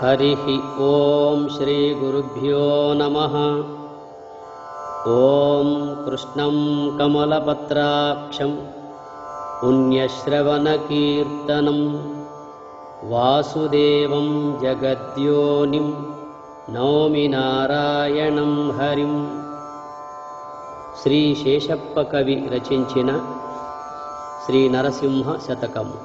हरिः ॐ श्रीगुरुभ्यो नमः ॐ कृष्णं कमलपत्राक्षं पुण्यश्रवणकीर्तनं वासुदेवं जगद्योनिं नौमि నారాయణం హరిం శ్రీ శేషప్ప కవి రచించిన శ్రీ నరసింహ శతకము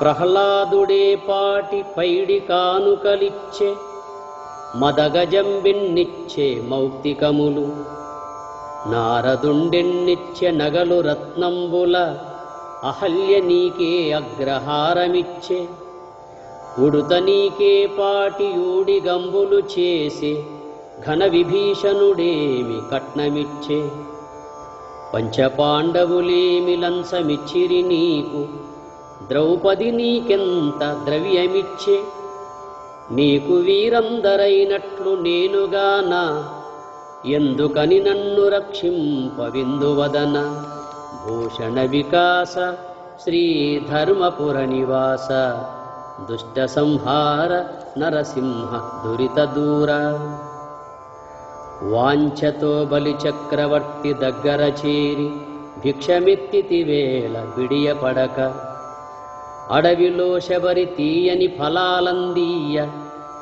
ప్రహ్లాదుడే పాటి పైడి కానుకలిచ్చే మదగజంబిన్నిచ్చే మౌక్తికములు నారదుండెన్నిచ్చే నగలు రత్నంబుల అహల్య నీకే అగ్రహారమిచ్చే ఉడుత నీకే పాటి ఊడి గంబులు చేసే ఘన విభీషణుడేమి కట్నమిచ్చే పంచపాండవులేమి లంచమిచ్చిరి నీకు ద్రౌపది నీకెంత ద్రవ్యమిచ్చే? నీకు వీరందరైనట్లు నేనుగానా? ఎందుకని నన్ను రక్షింపవిందువదన? భూషణ వికాస శ్రీధర్మపుర నివాస దుష్ట సంహార నరసింహ దురిత దూర. వాంఛతో బలి చక్రవర్తి దగ్గర చేరి భిక్షమెత్తితి వేళ బిడియపడక అడవిలో శబరి తీయని ఫలాలందీయ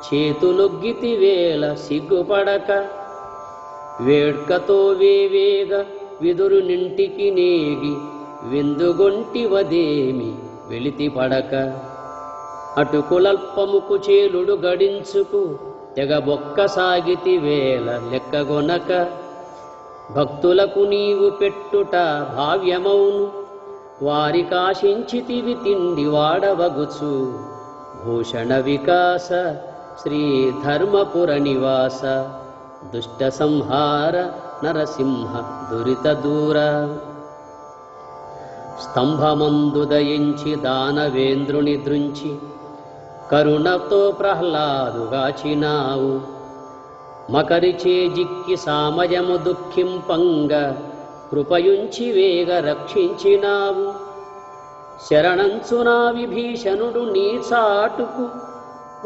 చేతులొగ్గితి వేళ సిగ్గుపడక. వేడ్కతో వేవేగ విదురు నింటికి నేగి విందుగొంటివదేమి వెళితి పడక అటుకులల్పముకు చేలుడు గడించుకు తెగబొక్క సాగితి వేల లెక్కగొనక. భక్తులకు నీవు పెట్టుట భావ్యమౌను వారి కాశించితివి తిండి వాడవగుచు. భూషణ వికాస శ్రీ ధర్మపుర నివాస దుష్ట సంహార నరసింహ దురిత దూర. స్తంభమందుదయించి దానవేంద్రుని దృంచి కరుణతో ప్రహ్లాదుగాచినావు. మకరిచే జిక్కి సామయము దుఃఖింపంగ కృపయుంచి వేగ రక్షించినావు. శరణంచునా విభీషణుడు నీ చాటుకు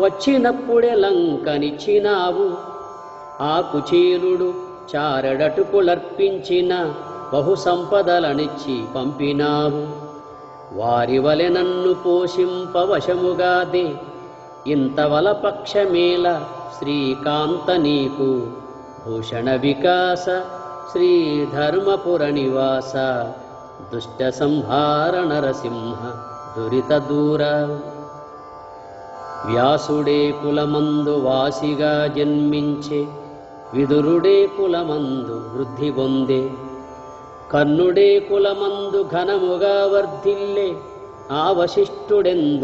వచ్చినప్పుడే లంకనిచ్చినావు. ఆ చారడటుకులర్పించిన బహు సంపదలనిచ్చి పంపినావు. వారి వలె నన్ను పోషింపవశముగాదే. ఇంతవల పక్షమేల శ్రీకాంత నీకు భూషణ వికాస శ్రీధర్మపుర నివాస దుష్ట సంహార నరసింహ దురిత దూర వ్యాసుడే కులమందు వాసిగా జన్మించే విదురుడే కులమందు వృద్ధి పొందే కర్ణుడే కులమందు ఘనముగా వర్ధిల్లే ఆ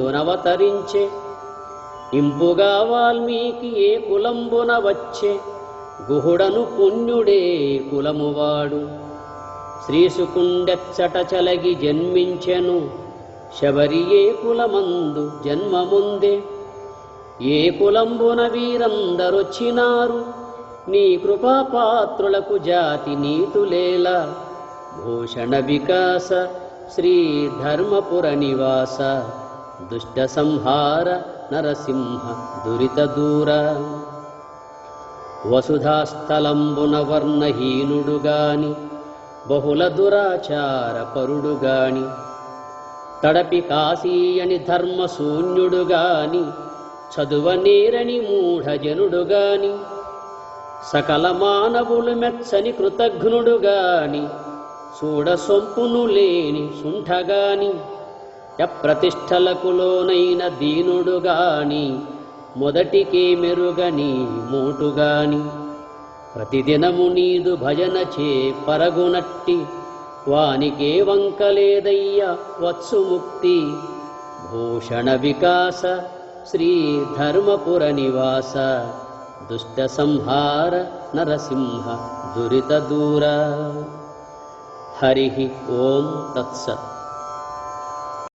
నవతరించే ఇంపుగా వాల్మీకి ఏ కులంబున వచ్చే గుహుడను పుణ్యుడే కులమువాడు. శ్రీసుకుండెచ్చట చలగి జన్మించెను. శబరి ఏ కులమందు జన్మముందే. ఏ కులంబున వీరందరొచ్చినారు. నీ కృపాపాత్రులకు జాతి నీతులేలా. భూషణ వికాస శ్రీధర్మపుర నివాస. దుష్ట సంహార నరసింహ దురిత దూర. వసుధాస్థలంబున వర్ణహీనుడుగాని బహుళ దురాచార పరుడుగాని తడపి కాశీయని ధర్మశూన్యుడుగాని చదువనేరని మూఢజనుడుగాని సకల మానవులు మెచ్చని కృతఘ్నుడుగాని చూడ సొంపును లేని శుంఠగాని ఎప్రతిష్టలకులోనైన దీనుడుగాని మొదటికే మెరుగని మోటుగాని. ప్రతిదినము నీదు భజన చే పరగునట్టి వానికే వంకలేదయ్య వత్సుముక్తి భూషణ వికాస శ్రీ ధర్మపుర నివాస. దుష్ట సంహార నరసింహ దురిత దూర. హరి ఓం తత్సత్.